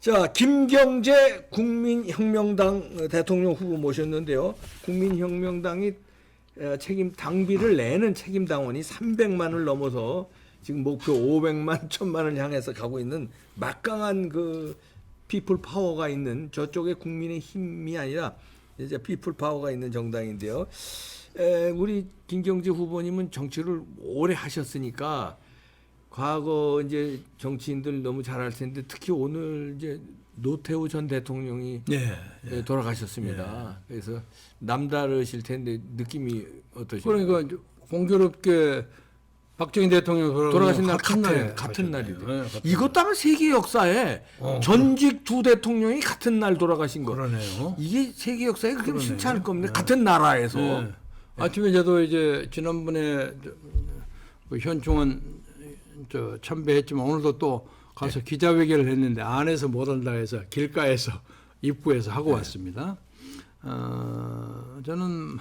자, 김경재 국민혁명당 대통령 후보 모셨는데요. 국민혁명당이 에, 책임 당비를 내는 책임 당원이 300만을 넘어서 지금 목표 500만, 1000만을 향해서 가고 있는 막강한 그 피플 파워가 있는 저쪽에 국민의 힘이 아니라 이제 피플 파워가 있는 정당인데요. 에, 우리 김경재 후보님은 정치를 오래 하셨으니까 과거 이제 정치인들 너무 잘알 텐데 특히 오늘 이제 노태우 전 대통령이 예. 예, 돌아가셨습니다. 그래서 남다르실 텐데 느낌이 어떠신가요? 그러니까 이제 공교롭게 박정희 대통령 돌아가신 날 같은 날에 같은. 날이죠. 예, 같은 이것도 아마 세계 역사에 어, 전직 두 대통령이 같은 날 돌아가신 거. 그러네요. 이게 세계 역사에 그렇게 그러네요. 쉽지 않을 겁니다. 같은 나라에서. 예. 아침에 저도 이제 지난번에 저, 그 현충원 저 참배했지만 오늘도 또 가서 기자회견을 했는데 안에서 못 한다 해서 길가에서 입구에서 하고 왔습니다. 어, 저는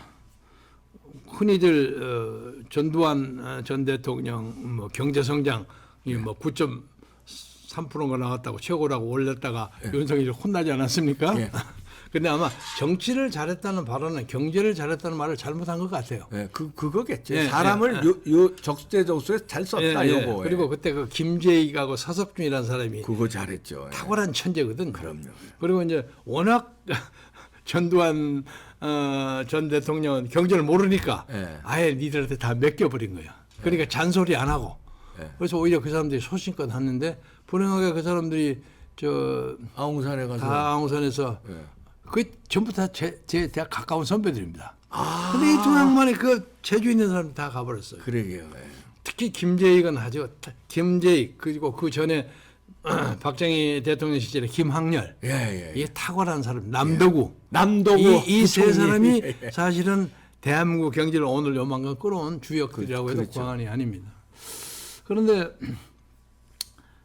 흔히들 어, 전두환 어, 전 대통령 뭐 경제 성장이 뭐 9.3%가 나왔다고 최고라고 올렸다가 윤석열이 혼나지 않았습니까? 예. 근데 아마 정치를 잘했다는 발언은 경제를 잘했다는 말을 잘못한 것 같아요. 예, 그 그거겠죠. 예, 사람을 예. 요, 요 적재적소에 잘 썼다 예, 예. 요거. 그리고 그때 그 김재익하고 서석준이라는 사람이 그거 잘했죠. 예. 탁월한 천재거든. 그럼요. 그리고 이제 워낙 전두환 어, 전 대통령은 경제를 모르니까 예. 아예 니들한테 다 맡겨버린 거야. 그러니까 잔소리 안 하고. 예. 그래서 오히려 그 사람들이 소신껏 하는데 불행하게 그 사람들이 저 아웅산에 가서 다항선에서 예. 그 전부 다제 제 대학 가까운 선배들입니다. 근데 이두 양반이 그 제주 있는 사람 다 가버렸어요. 그러게요. 예. 특히 김재익은 타- 김재익 그리고 그 전에 박정희 대통령 시절에 김학렬 예, 예. 이게 탁월한 사람 남도구 남도구 이 세. 사람이 예, 예. 사실은 대한민국 경제를 오늘 요만큼 끌어온 주역들이라고 그- 해도 그렇죠. 과언이 아닙니다. 그런데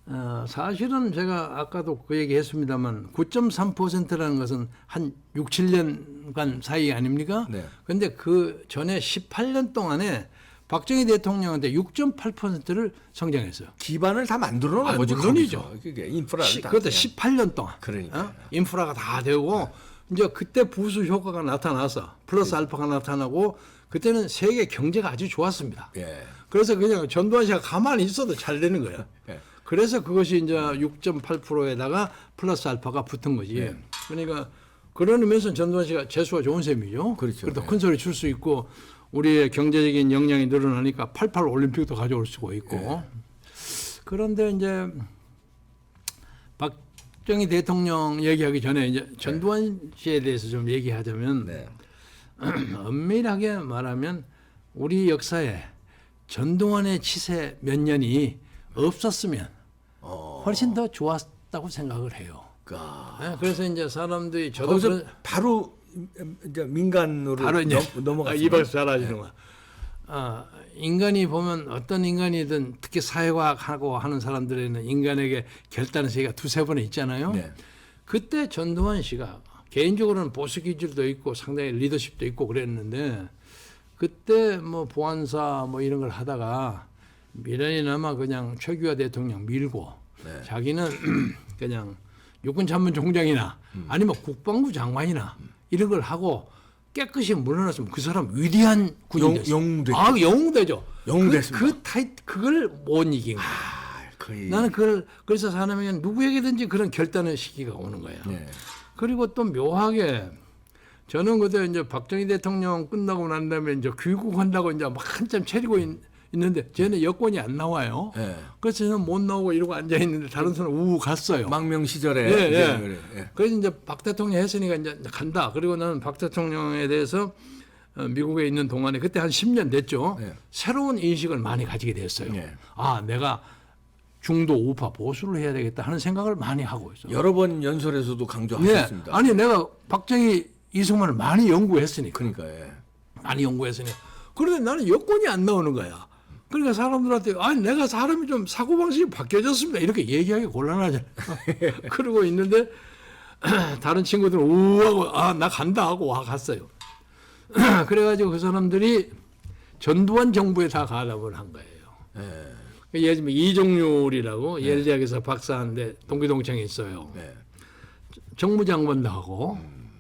어, 사실은 제가 아까도 그 얘기 했습니다만 9.3%라는 것은 한 6, 7년간 사이 아닙니까? 네. 근데 그 전에 18년 동안에 박정희 대통령한테 6.8%를 성장했어요. 기반을 다 만들어 놓은 아, 거죠. 물론이죠. 그게 인프라를 시- 다. 그것도 그냥. 18년 동안. 그러니까요. 어? 인프라가 다 되고 이제 그때 부수 효과가 나타나서 플러스 알파가 나타나고 그때는 세계 경제가 아주 좋았습니다. 예. 그래서 그냥 전두환 씨가 가만히 있어도 잘 되는 거야. 예. 그래서 그것이 이제 6.8%에다가 플러스 알파가 붙은 거지. 예. 그러니까 그런 의미에서 전두환 씨가 재수가 좋은 셈이죠. 그렇죠. 그래도 예. 큰 소리 칠 수 있고 우리의 경제적인 역량이 늘어나니까 88 올림픽도 가져올 수가 있고. 예. 그런데 이제 박정희 대통령 얘기하기 전에 이제 전두환 씨에 대해서 좀 얘기하자면 네. 엄밀하게 말하면 우리 역사에 전두환의 치세 몇 년이 없었으면 어. 훨씬 더 좋았다고 생각을 해요. 까. 예, 그래서 이제 사람들이 저도 거기서 그런- 바로 이제 민간으로 바로 이제 넘, 넘어갔습니다. 이발 잘하시는 거야. 아, 인간이 보면 어떤 인간이든 특히 사회과학하고 하는 사람들에는 인간에게 결단의 세계가 두세 번 있잖아요. 네. 그때 전두환 씨가 개인적으로는 보수 기질도 있고 상당히 리더십도 있고 그랬는데 그때 뭐 보안사 뭐 이런 걸 하다가 미련이나마 그냥 최규하 대통령 밀고 네. 자기는 그냥 육군 참모 총장이나 음. 아니면 국방부 장관이나 이런 걸 하고 깨끗이 물러났으면 그 사람 위대한 군인 영- 됐어. 아, 영웅 되죠. 영웅 그, 됐습니다. 그 타이 그걸 못 이긴 거야. 아, 거의. 나는 그걸 그래서 사람에게 누구에게든지 그런 결단의 시기가 오는 거예요. 네. 그리고 또 묘하게 저는 그때 이제 박정희 대통령 끝나고 난 다음에 이제 귀국한다고 이제 막 한참 차리고 있, 는데 쟤는 여권이 안 나와요. 네. 그래서 저는 못 나오고 이러고 앉아 있는데 다른 사람 우우 갔어요. 망명 시절에 예, 이제 예. 그래, 예. 그래서 이제 박 대통령 했으니까 이제 간다. 그리고 나는 박 대통령에 대해서 어, 미국에 있는 동안에 그때 한 10년 됐죠. 네. 새로운 인식을 많이 가지게 됐어요. 네. 아, 내가 중도 우파 보수를 해야 되겠다 하는 생각을 많이 하고 있어요. 여러 번 연설에서도 네. 강조하셨습니다. 아니 내가 박정희 이승만을 많이 연구했으니까. 그러니까 예. 많이 연구했으니까. 그런데 나는 여권이 안 나오는 거야. 그러니까 사람들한테 아니 내가 사람이 좀 사고 방식이 바뀌어졌습니다 이렇게 얘기하기 곤란하잖아요. 그러고 있는데 다른 친구들은 우하고 아 나 간다 하고 와 갔어요. 그래가지고 그 사람들이 전두환 정부에 다 가담을 한 거예요. 예. 예를 들면 이종률이라고 예를 대학에서 박사하는데 동기동창이 있어요. 네. 정무장관도 하고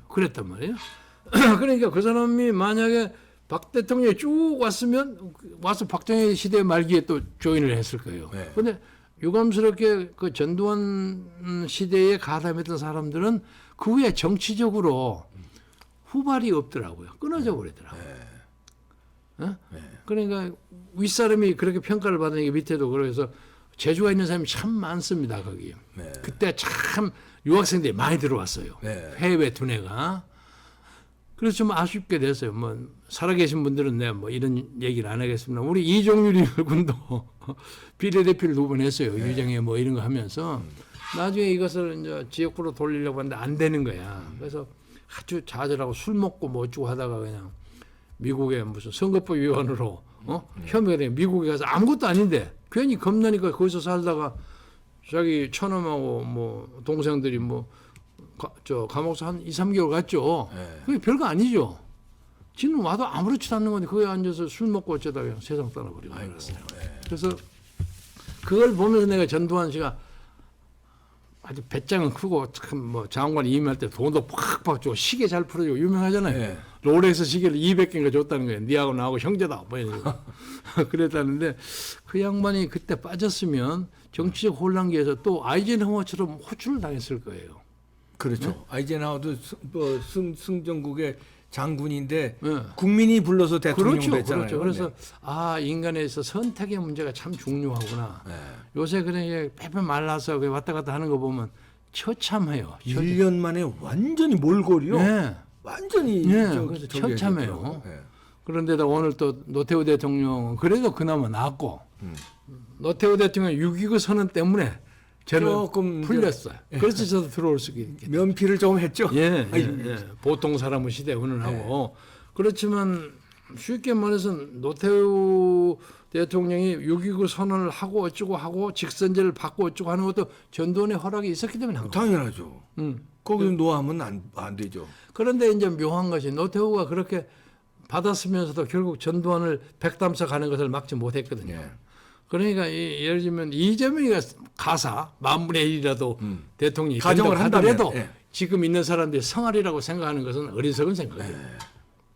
그랬단 말이에요. 그러니까 그 사람이 만약에 박 대통령이 쭉 왔으면 와서 박정희 시대 말기에 또 조인을 했을 거예요. 네. 근데 유감스럽게 그 전두환 시대에 가담했던 사람들은 그 후에 정치적으로 후발이 없더라고요. 끊어져 버리더라고요. 어? 그러니까 윗사람이 그렇게 평가를 받으니까 밑에도 그래서 재주가 있는 사람이 참 많습니다 거기. 네. 그때 참 유학생들이 많이 들어왔어요. 네. 해외 두뇌가. 그래서 좀 아쉽게 됐어요. 뭐 살아계신 분들은 내가 뭐 이런 얘기를 안 하겠습니다. 우리 이종률 군도 비례대표를 두 번 했어요. 네. 유정에 뭐 이런 거 하면서 음. 나중에 이것을 이제 지역구로 돌리려고 하는데 안 되는 거야. 음. 그래서 아주 좌절하고 술 먹고 뭐 어쩌고 하다가 그냥 미국에 무슨 선거법 위반으로 어? 음. 혐의가 돼 미국에 가서 아무것도 아닌데 괜히 겁나니까 거기서 살다가 자기 처남하고 뭐 동생들이 뭐 저 감옥서 한 2, 3개월 갔죠. 네. 그게 별거 아니죠. 지는 와도 아무렇지도 않는 건데 거기 앉아서 술 먹고 어쩌다가 그냥 세상 떠나버리고 말았어요. 그래서 그걸 보면서 내가 전두환 씨가 아주 배짱은 크고 참뭐 장관 임할 때 돈도 팍팍 주고 시계 잘 풀어주고 유명하잖아요. 네. 롤렉스 시계를 200개인가 줬다는 거예요. 니하고 나하고 형제다. 뭐. 그랬다는데 그 양반이 그때 빠졌으면 정치적 혼란기에서 또 아이젠하워처럼 호출을 당했을 거예요. 그렇죠. 네? 아이젠하워도 승, 뭐 승, 승전국의 장군인데 네. 국민이 불러서 대통령 그렇죠, 됐잖아요. 그렇죠. 그래서 아 인간에서 선택의 문제가 참 중요하구나. 네. 요새 그냥 빼빼 말라서 그 왔다 갔다 하는 거 보면 처참해요. 네. 1년 만에 완전히 몰골이요. 네. 완전히 네, 저- 그래서 처참해요. 네. 그런데다 오늘 또 노태우 대통령 그래도 그나마 낫고 음. 노태우 대통령 6.29 선언 때문에 조금 풀렸어요. 그래서 저도 들어올 수 있겠죠. 면피를 좀 했죠. 예, 예, 아이고, 예. 보통 사람은 시대 운운하고 그렇지만 쉽게 말해서 노태우 대통령이 6.29 선언을 하고 어쩌고 하고 직선제를 받고 어쩌고 하는 것도 전두환의 허락이 있었기 때문에 한 거예요. 당연하죠. 음. 거기 노하면 안, 안 되죠. 그런데 이제 묘한 것이 노태우가 그렇게 받았으면서도 결국 전두환을 백담사 가는 것을 막지 못했거든요. 예. 그러니까 이, 예를 들면 이재명이가 가사 만분의 일이라도 대통령이 음. 가정을 된다고 한다면, 하더라도 예. 지금 있는 사람들이 성할이라고 생각하는 것은 어리석은 생각이에요.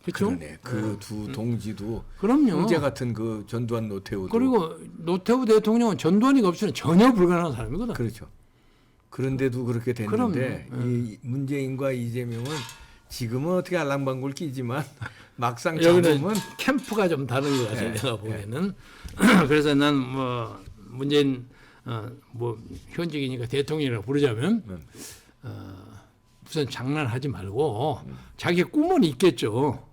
그렇죠? 그러네. 그두 동지도 그럼요. 형제 같은 그 전두환 노태우도 그리고 노태우 대통령은 전두환이가 없으면 전혀 불가능한 사람이거든. 그렇죠. 그런데도 그렇게 됐는데 그럼요. 이 문재인과 이재명은 지금은 어떻게 알랑방구를 끼지만 막상 여기는 캠프가 좀 다른 것 같아요. 네. 내가 보기에는. 그래서 난 뭐 문재인 어, 뭐 현직이니까 대통령이라고 부르자면 음. 어, 우선 장난하지 말고 자기 꿈은 있겠죠.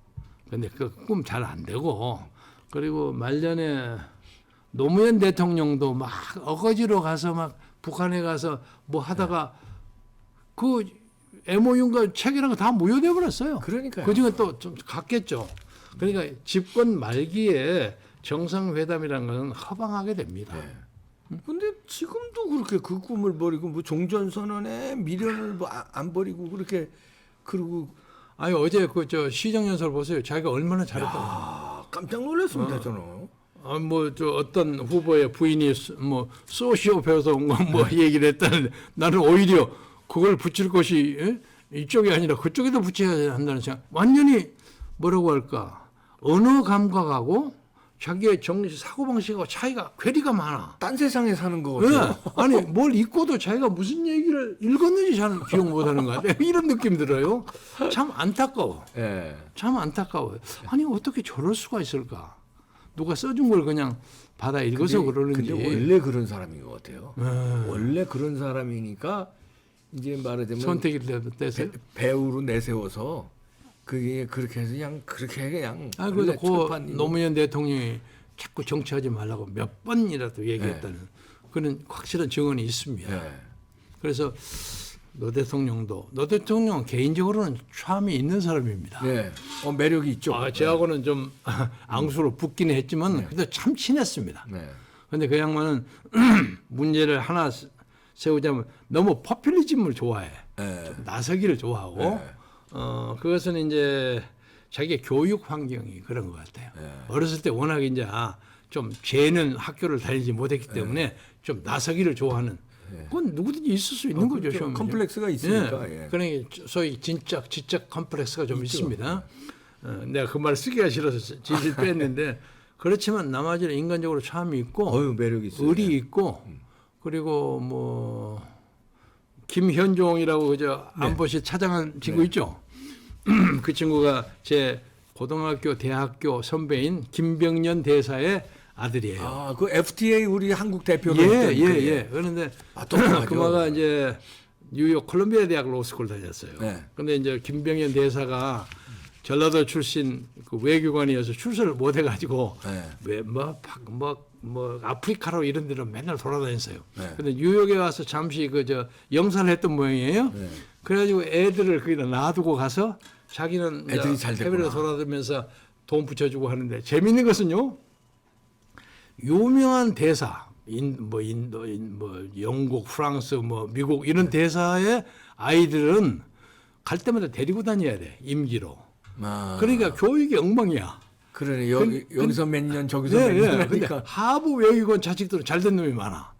근데 그 꿈 잘 안 되고 그리고 말년에 노무현 대통령도 막 어거지로 가서 막 북한에 가서 뭐 하다가 그 MOU인가 책이란 거다 무효돼 버렸어요. 그러니까요. 그 중에 또 좀 갔겠죠. 그러니까 집권 말기에 정상회담이라는 것은 허방하게 됩니다. 네. 근데 지금도 그렇게 그 꿈을 버리고 뭐 종전선언에 미련을 뭐 안 버리고 그렇게 그러고 아니 어제 그 저 시정연설 보세요. 자기가 얼마나 잘했다고. 아 깜짝 놀랐습니다 저는. 아, 뭐, 저, 어떤 후보의 부인이, 수- 뭐, 소시오 배워서 온 거, 뭐, 얘기를 했다는데, 나는 오히려 그걸 붙일 것이, 예? 이쪽이 아니라 그쪽에도 붙여야 한다는 생각. 완전히, 뭐라고 할까. 언어 감각하고 자기의 정치, 사고방식하고 차이가 괴리가 많아. 딴 세상에 사는 거 예. 같아요. 아니, 뭘 읽고도 자기가 무슨 얘기를 읽었는지 잘 기억 못 하는 것 같아. 이런 느낌 들어요. 참 안타까워. 예. 참 안타까워요. 아니 어떻게 저럴 수가 있을까? 누가 써준 걸 그냥 받아 읽어서 근데- 그러는지. 근데 원래 그런 사람인 것 같아요. 네. 원래 그런 사람이니까 이제 말하자면 선택이. 배, 배우로 내세워서 그게 그렇게 해서 그냥 그렇게 그냥 아 그래서 그 노무현 대통령이 자꾸 정치하지 말라고 몇 번이라도 얘기했다는 그런 확실한 증언이 있습니다. 예. 그래서 노 대통령도 노 대통령은 개인적으로는 참이 있는 사람입니다. 네. 어, 매력이 있죠. 아, 저하고는 좀 앙수로 붙긴 했지만 그래도 참 친했습니다. 네. 근데 그 양반은 문제를 하나 세- 세우자면 너무 퍼퓰리즘을 좋아해. 예. 나서기를 좋아하고 네. 어 그것은 이제 자기 교육 환경이 그런 것 같아요. 네. 어렸을 때 워낙 이제 아, 좀 죄는 학교를 다니지 못했기 때문에 좀 나서기를 좋아하는 그건 누구든지 있을 수 있는 어, 거죠. 그렇죠. 시험은요. 컴플렉스가 있으니까, 예. 그러니까 소위 진짜 지적 컴플렉스가 좀 있습니다. 어, 내가 그 말 쓰기가 싫어서 진실 뺐는데 그렇지만 나머지는 인간적으로 참이 있고 어유 매력 있어요. 의리 있고 그리고 뭐 김현종이라고 그저 네. 안보실 차장한 친구 있죠. 그 친구가 제 고등학교 대학교 선배인 김병년 대사의 아들이에요. 아, 그 FTA 우리 한국 대표로 예, 예, 그- 예. 그런데 아. 그마가 이제 뉴욕 콜롬비아 대학 로스쿨 다녔어요. 네. 근데 이제 김병현 대사가 전라도 출신 그 외교관이어서 출세를 못 해가지고 네. 왜뭐뭐 뭐, 뭐 아프리카로 이런 데로 맨날 돌아다녔어요. 네. 근데 뉴욕에 와서 잠시 그 저 영사를 했던 모양이에요. 네. 그래가지고 애들을 거기다 놔두고 가서 자기는 애들이 잘. 해외로 돌아다니면서 돈 붙여주고 하는데 재밌는 것은요. 유명한 대사 인 뭐 인도 인 뭐 영국 프랑스 뭐 미국 이런 대사의 아이들은 갈 때마다 데리고 다녀야 돼 임기로 아, 그러니까 교육이 엉망이야 그러네. 여기 여기서 몇 년 저기서 네, 몇 네. 년 근데 하니까 하부 외교관 자식들은 잘 된 놈이 많아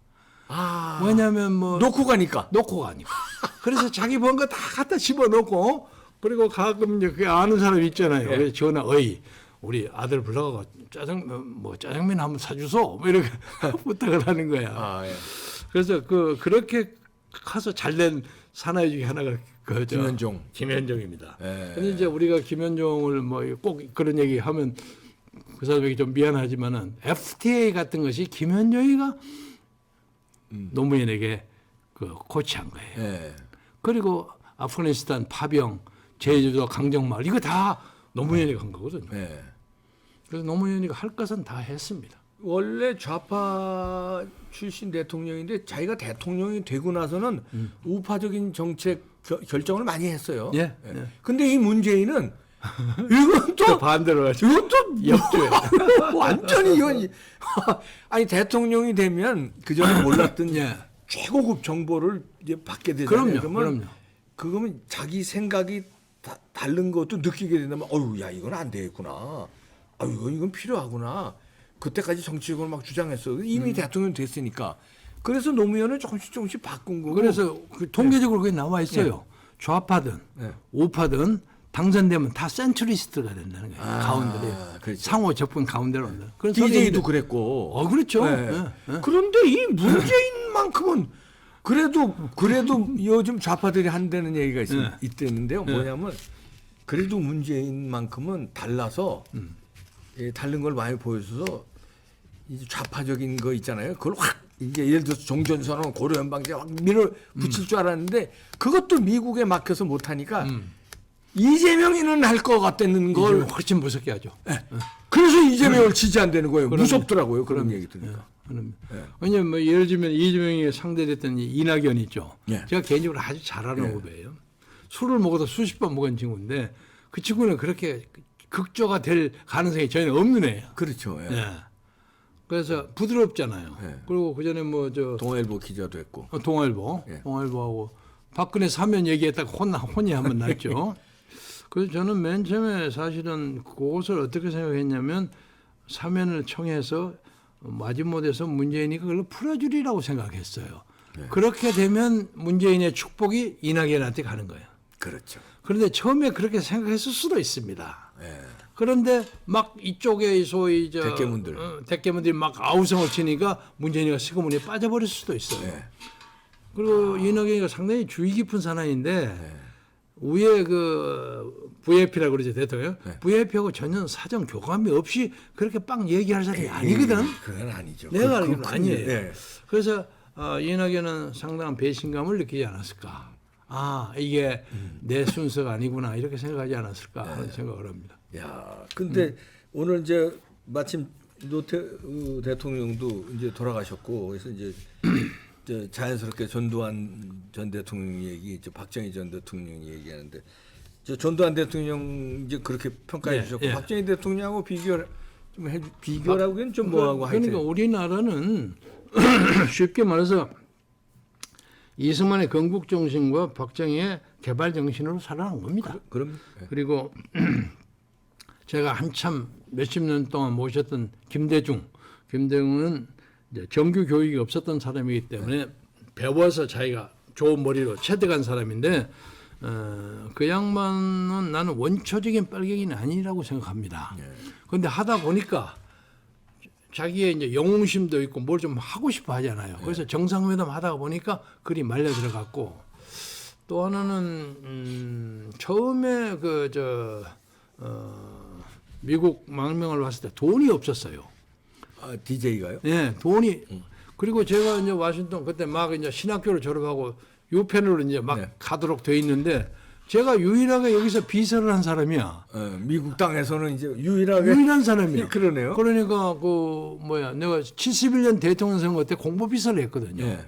아, 왜냐면 뭐 놓고 가니까. 놓고 가니까 그래서 자기 번 거 다 갖다 집어넣고 그리고 가끔 이제 그 아는 사람 있잖아요 예. 그래서 전화 어이 우리 아들 불러가 짜장 뭐 짜장면 한번 사주소 뭐 이렇게 부탁을 하는 거야 아, 예. 그래서 그 그렇게 가서 잘된 사나이 중에 하나가 그저 김현종. 김현종입니다. 예. 근데 이제 우리가 김현종을 뭐 꼭 그런 얘기 하면 그 사람에게 좀 미안하지만은 FTA 같은 것이 김현종이가 노무현에게 그 코치한 거예요. 예. 그리고 아프가니스탄 파병, 제주도 강정마을 이거 다 노무현이가 한 거거든요. 예. 그래서 노무현이가 할 것은 다 했습니다. 원래 좌파 출신 대통령인데 자기가 대통령이 되고 나서는 우파적인 정책 겨- 결정을 많이 했어요. 음. 예, 예. 근데 이 문재인은 이건 또 또 반대로 가지고 이건 또 역주행. 완전히 이건 이- 아니 대통령이 되면 그 전에 몰랐던 예. 최고급 정보를 이제 받게 되잖아요. 그럼요, 그러면 그럼요. 그거면 자기 생각이 다, 다른 것도 느끼게 된다면 어유 야 이건 안 되겠구나. 아유 이건 이건 필요하구나. 그때까지 정치적으로 막 주장했어. 이미 음. 대통령 됐으니까. 그래서 노무현을 조금씩 조금씩 바꾼 거고. 그래서 그 통계적으로 그게 나와 있어요. 좌파든 네. 우파든 당선되면 다 센츄리스트가 된다는 거예요. 아, 가운데로 그렇죠. 상호 접근 가운데로 온다. 그런 DJ도. 그랬고. 어 그렇죠. 네. 예, 예. 그런데 이 문재인만큼은 그래도 그래도 요즘 좌파들이 한다는 얘기가 있, 네. 있대는데요. 네. 뭐냐면 그래도 문재인만큼은 달라서 음. 예, 다른 걸 많이 보여줘서 좌파적인 거 있잖아요. 그걸 확 이제 예를 들어서 종전선언 고려 연방제 확 밀어 붙일 줄 알았는데 그것도 미국에 막혀서 못 하니까 이재명이는 할 것 같다는 음. 걸 훨씬 무섭게 하죠. 그래서 이재명을 지지한다는 거예요. 그럼요. 무섭더라고요. 그런 얘기 들으니까. 그럼 예. 왜냐면 뭐 예를 들면 이재명이 상대됐던 이 이낙연 있죠. 예. 제가 개인적으로 아주 잘 아는 후배예요. 술을 먹어도 수십 번 먹은 친구인데 그 친구는 그렇게 극조가 될 가능성이 전혀 없는 애예요. 그렇죠. 예. 예. 그래서 부드럽잖아요. 예. 그리고 그 전에 뭐 저 동아일보 기자도 했고. 어, 동아일보, 예. 동아일보하고 박근혜 사면 얘기했다가 혼 혼이 한번 났죠. 그래서 저는 맨 처음에 사실은 그것을 어떻게 생각했냐면 사면을 청해서 마지못해서 문재인이 그걸 풀어주리라고 생각했어요. 네. 그렇게 되면 문재인의 축복이 이낙연한테 가는 거예요. 그렇죠. 그런데 처음에 그렇게 생각했을 수도 있습니다. 예. 그런데 막 이쪽에 소위 저 대깨문들. 어, 대깨문들이 막 아우성을 치니까 문재인이가 시그문에 빠져버릴 수도 있어요. 예. 그리고 이낙연이가 상당히 주의 깊은 사나이인데 위에 그 VIP라고 그러죠 대통령 네. VIP하고 전혀 사정 교감이 없이 그렇게 빵 얘기할 사람이 아니거든. 예, 그건 아니죠. 내가 그- 알기로는 그- 아니에요. 예. 그래서 어, 이낙연은 상당한 배신감을 느끼지 않았을까. 아 이게 음. 내 순서가 아니구나 이렇게 생각하지 않았을까 네. 하는 생각을 합니다. 야, 근데 음. 오늘 이제 마침 노태우 대통령도 이제 돌아가셨고 그래서 이제 이제 자연스럽게 전두환 전 대통령 얘기, 이제 박정희 전 대통령 얘기하는데 저 전두환 대통령 이제 그렇게 평가해 예, 주셨고 예. 박정희 대통령하고 비교 좀 해, 비교라고는 좀 뭐하고 하여튼 그러니까 우리나라는 쉽게 말해서 이승만의 건국 정신과 박정희의 개발 정신으로 살아난 겁니다. 그 럼 예. 그리고 제가 한참 몇십 년 동안 모셨던 김대중, 김대중은 정규 교육이 없었던 사람이기 때문에 배워서 자기가 좋은 머리로 체득한 사람인데 어, 그 양반은 나는 원초적인 빨갱이는 아니라고 생각합니다. 그런데 하다 보니까 자기의 이제 영웅심도 있고 뭘 좀 하고 싶어 하잖아요. 그래서 정상회담 하다가 보니까 글이 말려 들어갔고 또 하나는 음, 처음에 그저 어, 미국 망명을 왔을 때 돈이 없었어요. 아, DJ가요? 예, 돈이 그리고 제가 이제 와싱턴 그때 막 이제 신학교를 졸업하고 유펜으로 이제 막 네. 가도록 돼 있는데 제가 유일하게 여기서 비서를 한 사람이야. 어, 미국 땅에서는 이제 유일하게 유일한 사람이야. 그러네요. 그러니까 그 뭐야 내가 71년 대통령 선거 때 공보 비서를 했거든요. 예.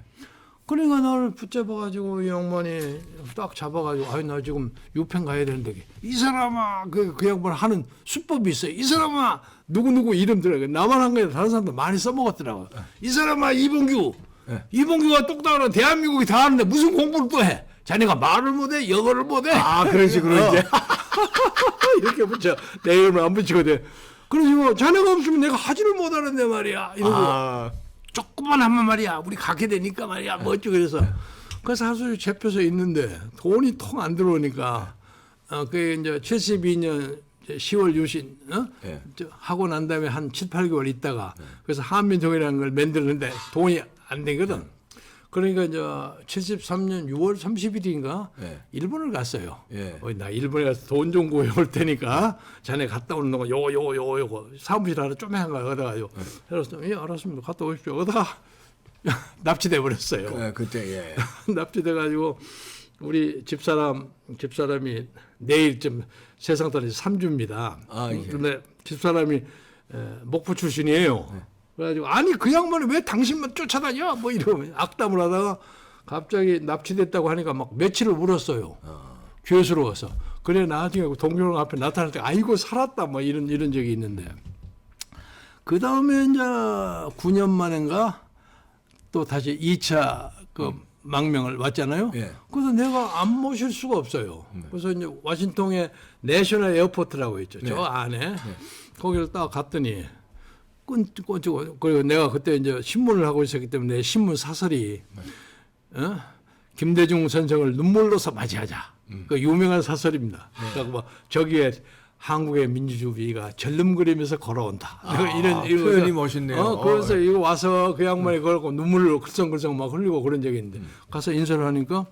그러니까 나를 붙잡아가지고 이 양반이 딱 잡아가지고 아유 나 지금 유펜 가야 되는데 이 사람아 그, 그 양반 하는 수법이 있어요. 이 사람아 누구 누구 이름 들어 나만 한게 아니라 다른 사람도 많이 써먹었더라고. 이 사람아 이봉규 네. 이봉규가 똑딱하는 대한민국이 다 하는데 무슨 공부를 또 해? 자네가 말을 못해 영어를 못해. 아 그런 식으로 어. 이제 이렇게 붙여 내 이름을 안 붙이거든. 그래서 자네가 없으면 내가 하지를 못하는데 말이야. 이러고 아, 조금만 하면 말이야 우리 가게 되니까 말이야 뭐 어쩌고 그래서 그래서 하수 잡혀서 있는데 돈이 통 안 들어오니까 어 그게 이제 72년 10월 유신 어? 예. 저 하고 난 다음에 한 7, 8개월 있다가 그래서 한민통이라는 걸 만드는데 돈이 안 되거든. 그러니까 이제 73년 6월 30일인가 예. 일본을 갔어요. 예. 어, 나 일본에 가서 돈 좀 구해올 테니까 자네 갔다 오는 동안 요거 요거 요거 요거 사무실 하나 쪼매한 거 얻어가지고 그래서 예 알았습니다 갔다 오십시오 얻다가 납치돼 버렸어요. 그, 그때 예. 납치돼 가지고 우리 집사람 집사람이 내일쯤 세상 떠나서 3주입니다. 아, 예. 근데 집사람이 에, 목포 출신이에요. 그래가지고 아니 그 양반이 왜 당신만 쫓아다녀? 뭐 이러면 악담을 하다가 갑자기 납치됐다고 하니까 막 며칠을 울었어요. 죄스러워서. 그래 나중에 동료랑 앞에 나타날 때 아이고 살았다 뭐 이런 이런 적이 있는데 그 다음에 이제 9년 만인가 또 다시 2차 그 망명을 왔잖아요. 예. 그래서 내가 안 모실 수가 없어요. 그래서 이제 워싱턴에 내셔널 에어포트라고 있죠. 저 안에 거기를 딱 갔더니 끈끈고 그리고 내가 그때 이제 신문을 하고 있었기 때문에 내 신문 사설이 어? 김대중 선생을 눈물로서 맞이하자. 그 유명한 사설입니다. 그러니까 뭐 저기에 한국의 민주주의가 절름거리면서 걸어온다. 이런 이런 표현이. 멋있네요. 어, 그래서 이거 와서 그 양반이 걸고 눈물을 글썽글썽 막 흘리고 그런 적이 있는데 가서 인사를 하니까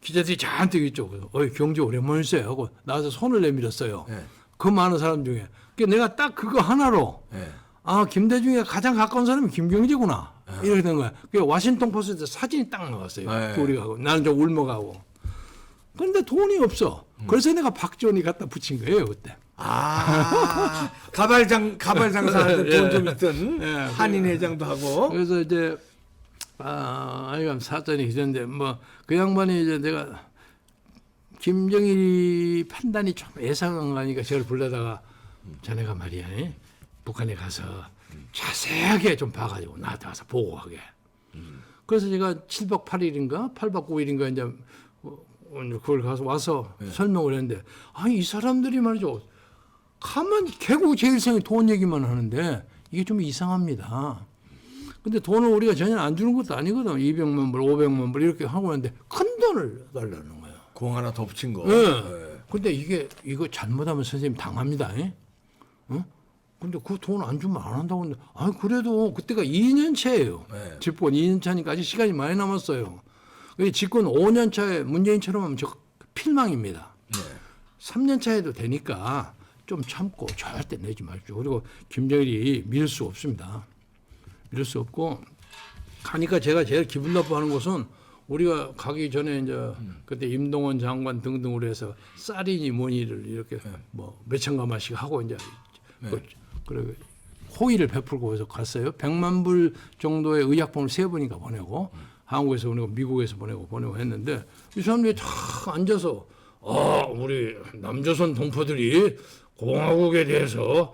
기자들이 잔뜩 있죠. 어이 경제 오랜만이세요 하고 나와서 손을 내밀었어요. 예. 그 많은 사람 중에. 그러니까 내가 딱 그거 하나로 예. 아 김대중에 가장 가까운 사람이 김경재구나 이렇게 된 거야. 그 워싱턴 포스트에 사진이 딱 나왔어요. 네. 둘이 가고 나는 좀 울먹하고. 그런데 돈이 없어. 그래서 내가 박지원이 갖다 붙인 거예요 그때. 아 가발장 가발장사한테 예. 돈좀 있던 예. 한인 회장도 하고 그래서 이제 아 아이가 사전이 있었는데 뭐 그 양반이 이제 내가 김정일이 판단이 좀 예상한 거니까 저를 불러다가 자네가 말이야 이? 북한에 가서 자세하게 좀 봐가지고 나한테 와서 보고하게. 그래서 제가 7박 8일인가 8박 9일인가 이제 어, 그걸 가서 와서 설명을 했는데 아니 이 사람들이 말이죠 가만 개국 제일성이 돈 얘기만 하는데 이게 좀 이상합니다. 근데 돈을 우리가 전혀 안 주는 것도 아니거든. 200만 불, 500만 불 이렇게 하고 있는데 큰 돈을 달라는 거예요. 공 하나 더 붙인 거. 예. 예. 근데 이게 이거 잘못하면 선생님 당합니다. 예? 어? 근데 그 돈 안 주면 안 한다고 했는데 아 그래도 그때가 2년 차예요. 네. 집권 2년 차니까 아직 시간이 많이 남았어요. 이 집권 5년 차에 문재인처럼 하면 저 필망입니다. 네. 3년 차에도 되니까 좀 참고 절대 내지 마십시오. 그리고 김정일이 밀 수 없습니다. 밀 수 없고 가니까 제가 제일 기분 나빠하는 것은 우리가 가기 전에 이제 그때 임동원 장관 등등으로 해서 쌀이니 뭐니를 이렇게 뭐 몇천 가마씩 하고 이제 그, 그래 호의를 베풀고 해서 갔어요. 100만 불 정도의 의약품을 세 번인가 보내고 한국에서 보내고 미국에서 보내고 보내고 했는데 이 사람들이 다 앉아서 아 우리 남조선 동포들이 공화국에 대해서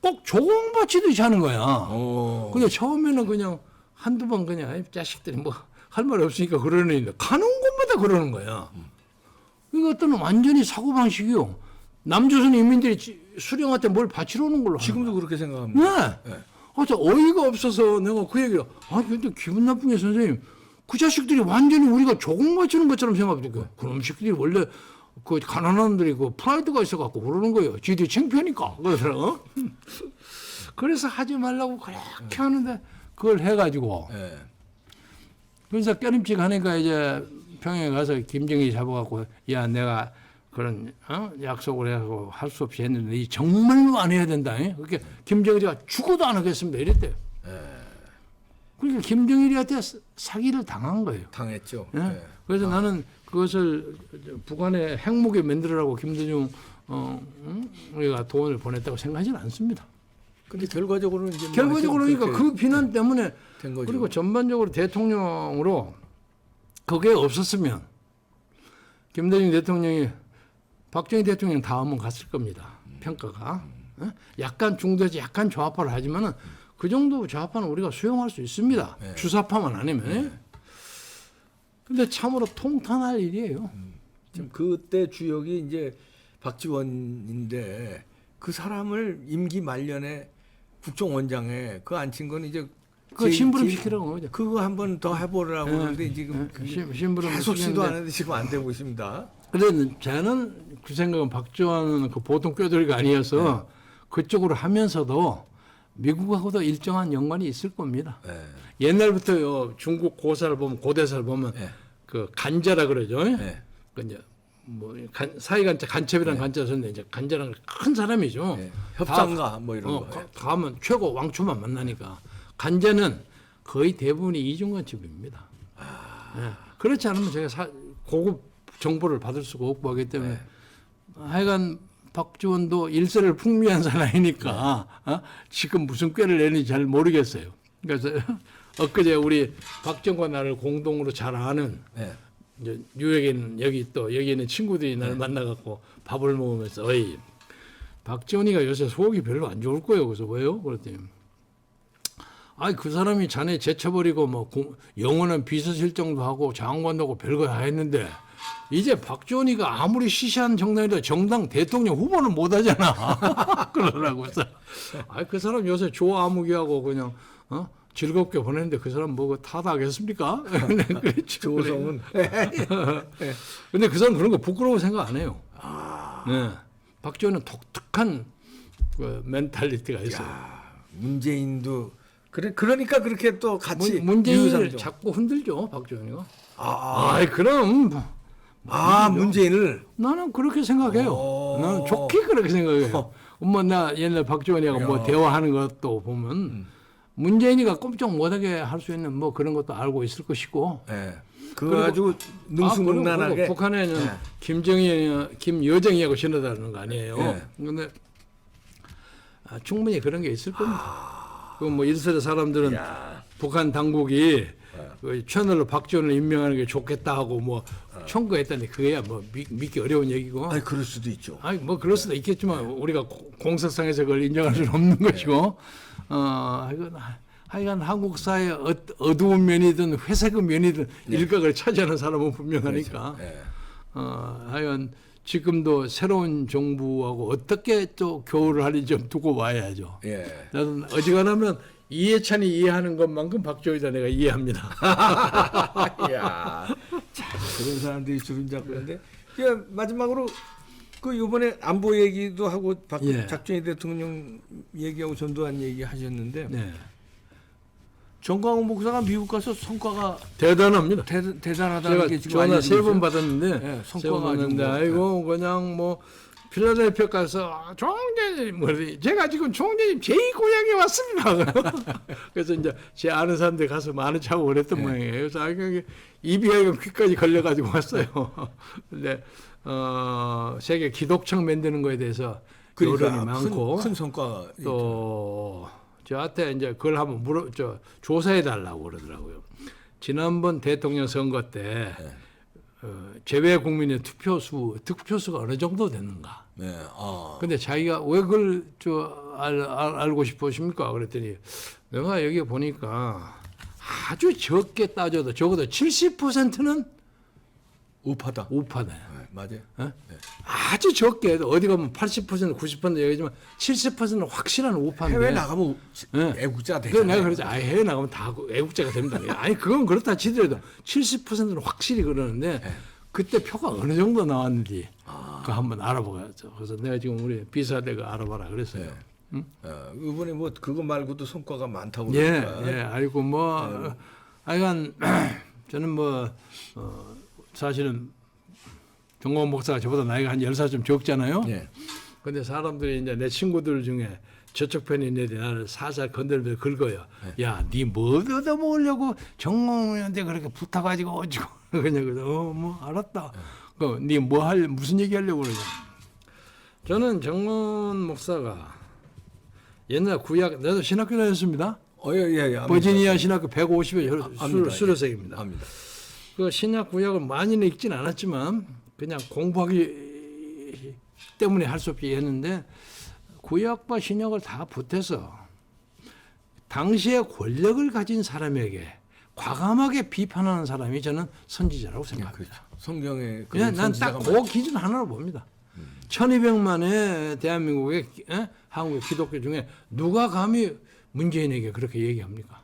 꼭 조공바치듯이 하는 거야. 어. 근데 처음에는 그냥 한두 번 그냥 자식들이 뭐 할 말 없으니까 그러는데 가는 곳마다 그러는 거야. 이것들은 완전히 사고 방식이요. 남조선 인민들이 지- 수령한테 뭘 바치러 오는 걸로 지금도 그렇게 생각합니다. 네. 저 어이가 없어서 내가 그 얘기를 아 근데 기분 나쁜 게 선생님 그 자식들이 완전히 우리가 조공 맞추는 것처럼 생각하니까 그놈 새끼들이 원래 그 가난한 놈들이 그 프라이드가 있어갖고 그러는 거예요. 지들이 창피하니까 그러더라고. 그래서 하지 말라고 그렇게 하는데 그걸 해가지고 예. 그래서 깨름칙 하니까 이제 평양에 가서 김정희 잡아갖고 야 내가 그런 어? 약속을 해서 할수 없이 했는데 이 정말로 안 해야 된다. 예? 그렇게 김정일이가 죽어도 안 하겠습니다. 이랬대요. 그러니까 김정일이한테 사- 사기를 당한 거예요. 당했죠. 예? 예. 그래서 나는 그것을 북한의 핵무기 만들으라고 김대중 어, 응? 우리가 돈을 보냈다고 생각하지는 않습니다. 근데 결과적으로는 이제 뭐 결과적으로 그러니까 그 비난 때문에 된 거죠. 그리고 전반적으로 대통령으로 그게 없었으면 김대중 대통령이 박정희 대통령 다음은 갔을 겁니다. 평가가 어? 약간 중도지 약간 좌파를 하지만은 그 정도 좌파는 우리가 수용할 수 있습니다. 네. 주사파만 아니면. 근데 참으로 통탄할 일이에요. 지금 그때 주역이 이제 박지원인데 그 사람을 임기 말년에 국정원장에 그 앉힌 건 이제 그 제- 심부름 제- 시키라고 그러죠. 그거 한번 더 해보라고 예, 그러는데 지금 예, 심- 심부름 계속 시도하는데 지금 안 되고 있습니다. 그런데 저는 그 생각은 박지원은 그 보통 뼈들이가 아니어서 그쪽으로 하면서도 미국하고도 일정한 연관이 있을 겁니다. 예. 옛날부터요 중국 고사를 보면 고대사를 보면 예. 그 간자라 그러죠. 예. 그 이제 뭐 간, 사이 간자 간첩이라는 간자가 있는데 이제 간자라는 큰 사람이죠. 예. 협상가 뭐 이런 어, 거. 가- 가면 최고 왕초만 만나니까 간자는 거의 대부분이 이중 간첩입니다. 예. 그렇지 않으면 제가 사- 고급 정보를 받을 수가 없고 하기 때문에 하여간 박지원도 일세를 풍미한 사람이니까 어? 지금 무슨 꾀를 내는지 잘 모르겠어요. 그래서 엊그제 우리 박정과 나를 공동으로 잘 아는 예. 이제 뉴욕에 있는 여기 또 여기 있는 친구들이 나를 만나갖고 밥을 먹으면서 어이 박지원이가 요새 속이 별로 안 좋을 거예요. 그래서 왜요? 그랬더니 아이 그 사람이 자네 제쳐버리고 뭐 공- 영원한 비서실장도 하고 장관도 하고 별거 다 했는데 이제 박지원이가 아무리 시시한 정당이라 정당 대통령 후보는 못 하잖아. 그러라고 해서 아이 그 사람 요새 조아무기하고 그냥 어? 즐겁게 보냈는데 그 사람 뭐그 타다하겠습니까? 그랬죠. 조성은 근데 그 사람 그런 거 부끄러워 생각 안 해요. 네. 박지원은 독특한 그 멘탈리티가 있어요. 문재인도 그래 그러니까 그렇게 또 같이 문, 문재인을. 자꾸 흔들죠, 박지원이가. 아, 아이 그럼 아 문재인을 나는 그렇게 생각해요. 오. 나는 좋게 그렇게 생각해요. 엄마 나 옛날 박지원이하고 뭐 야. 대화하는 것도 보면 문재인이가 꼼짝 못하게 할 수 있는 뭐 그런 것도 알고 있을 것이고. 예. 그거 가지고 아, 그리고- 능수능란하게 북한에는 네. 김정희, 김여정이하고 지내다는 거 아니에요. 네. 근데 아, 충분히 그런 게 있을 겁니다. 그뭐 일선의 사람들은 야. 북한 당국이 그 채널로 박지원을 임명하는 게 좋겠다 하고 뭐 청구했다는데 그게야 뭐 믿, 믿기 어려운 얘기고. 아니 그럴 수도 있죠. 아니 뭐 그럴 수도 있겠지만 우리가 고- 공석상에서 그걸 인정할 수는 없는 것이고 어 하여간 하여간 한국 사회 어, 어두운 면이든 회색의 면이든 일각을 차지하는 사람은 분명하니까 예. 어 하여간 지금도 새로운 정부하고 어떻게 또 교우를 하는지 좀 두고 와야죠. 예. 나는 어지간하면 이해찬이 이해하는 것만큼 박정희도 내가 이해합니다. 야. 참 그런 사람들이 주름 잡고 그런데 야, 마지막으로 그 이번에 안보 얘기도 하고 박, 예. 작전희 대통령 얘기하고 전두환 얘기 하셨는데 네. 정광훈 목사가 미국 가서 성과가 대단합니다. 대, 대단하다는 게 지금 전화 세 번. 받았는데 네, 세 성과가 번 받았는데 뭐, 아이고 그냥 뭐 필라델피아 가서 아, 총재님 뭐 제가 지금 총재님 제2 고향에 왔습니다. 그래서 이제 제 아는 사람들 가서 많은 차고 그랬던 네. 모양이에요. 그래서 아 이게 하여금 귀까지 걸려가지고 왔어요. 근데 어, 세계 기독청 만드는 거에 대해서 그러니까 많고 큰, 큰 성과 또 저한테 이제 그걸 한번 물어 저 조사해 달라고 그러더라고요. 지난번 대통령 선거 때 어, 제외 국민의 투표수 투표수가 어느 정도 됐는가? 네. 아. 근데 자기가 왜 그걸 저 알, 알, 알 고 싶으십니까? 그랬더니 내가 여기 보니까 아주 적게 따져도 적어도 70%는 우파다. 우파다. 맞아요. 어? 아주 적게 어디 가면 80% 90% 얘기하지만 70%는 확실한 우파인데 해외 나가면 네. 애국자 그 되잖아요. 내가 그러지 아 해외 나가면 다 애국자가 됩니다. 아니 그건 그렇다 치더라도 70%는 확실히 그러는데 네. 그때 표가 어느 정도 나왔는지 아. 그거 한번 알아보겠죠. 그래서 내가 지금 우리 비서대가 알아봐라 그랬어요. 네. 어, 이번에 뭐 그거 말고도 성과가 많다고 예, 그러니까. 예, 알고 뭐 하여간 저는 뭐 어, 사실은 정광 목사가 저보다 나이가 한 10살 좀 적잖아요. 예. 근데 사람들이 이제 내 친구들 중에 저쪽 편에 있는 애들이 나를 살살 건들며 긁어요. 네. 야, 니뭐 얻어 먹으려고 정몽한테 그렇게 붙어가지고 어찌고 그냥 그래서 어 뭐 알았다. 네. 그니뭐 할 무슨 얘기 하려고 그러냐. 저는 정몽 목사가 옛날 구약 나도 신학교 다녔습니다. 어, 예, 예, 예. 버지니아 신학교 150여 아, 압니다. 수, 수료생입니다. 그 신약 구약을 많이는 읽진 않았지만 그냥 공부하기 때문에 할 수 없이 했는데 구약과 신약을 다 붙여서 당시의 권력을 가진 사람에게 과감하게 비판하는 사람이 저는 선지자라고 예, 생각합니다. 그렇죠. 성경에 그냥 난딱 그 기준 하나로 봅니다. 1200만의 대한민국의 기- 에? 한국 기독교 중에 누가 감히 문재인에게 그렇게 얘기합니까?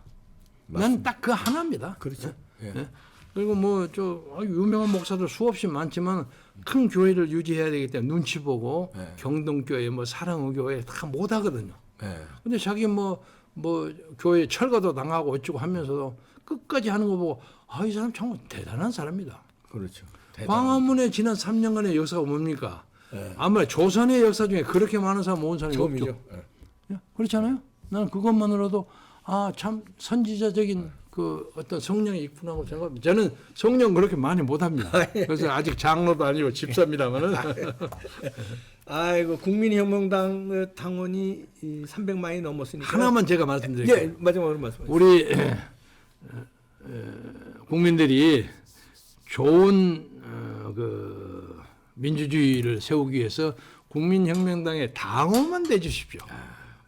난 딱 그 하나입니다. 그렇죠. 예. 예? 그리고 뭐 저 유명한 목사들 수없이 많지만 큰 교회를 유지해야 되기 때문에 눈치 보고 네. 경동교회 뭐 사랑의교회 다 못하거든요. 예. 근데 자기 뭐뭐 교회 철거도 당하고 어쩌고 하면서도 끝까지 하는 거 보고 아 이 사람 정말 대단한 사람입니다. 그렇죠. 대단. 광화문에 지난 3년간의 역사가 뭡니까? 예. 아마 조선의 역사 중에 그렇게 많은 사람 모은 사람이. 없죠. 예. 예, 그렇잖아요. 나는 그것만으로도 아 참 선지자적인 그 어떤 성령이 있구나고 생각합니다. 저는 성령 그렇게 많이 못합니다. 그래서 아직 장로도 아니고 집사입니다만은 아이고 국민혁명당 의 당원이 이 300만이 넘었으니까 하나만 제가 말씀드릴게요. 예, 마지막으로 말씀해 주세요. 우리 국민들이 좋은 어, 그 민주주의를 세우기 위해서 국민혁명당의 당원만 돼 주십시오.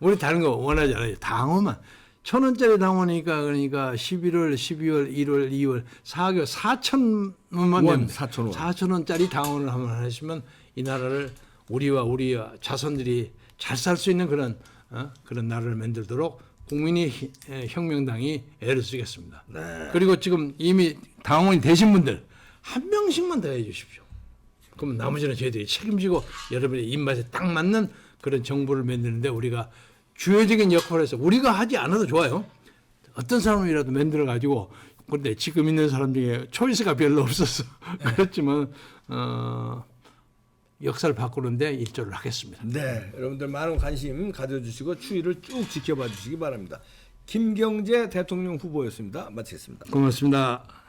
우리 다른 거 원하지 않아요. 당원만. 천 원짜리 당원이니까 그러니까 11월, 12월, 1월, 2월 4개월 4천 원만 원, 내면 4천 원. 4천 원짜리 당원을 한번 하시면 이 나라를 우리와 우리 자손들이 잘 살 수 있는 그런 어? 그런 나라를 만들도록 국민의 혁명당이 애를 쓰겠습니다. 그리고 지금 이미 당원이 되신 분들 한 명씩만 더 해주십시오. 그러면 나머지는 저희들이 책임지고 여러분의 입맛에 딱 맞는 그런 정부를 만드는데 우리가 주요적인 역할을 해서 우리가 하지 않아도 좋아요. 어떤 사람이라도 만들어 가지고 그런데 지금 있는 사람 중에 초이스가 별로 없어서 그렇지만 어, 역사를 바꾸는데 일조를 하겠습니다. 네, 여러분들 많은 관심 가져주시고 추이를 쭉 지켜봐 주시기 바랍니다. 김경재 대통령 후보였습니다. 마치겠습니다. 고맙습니다.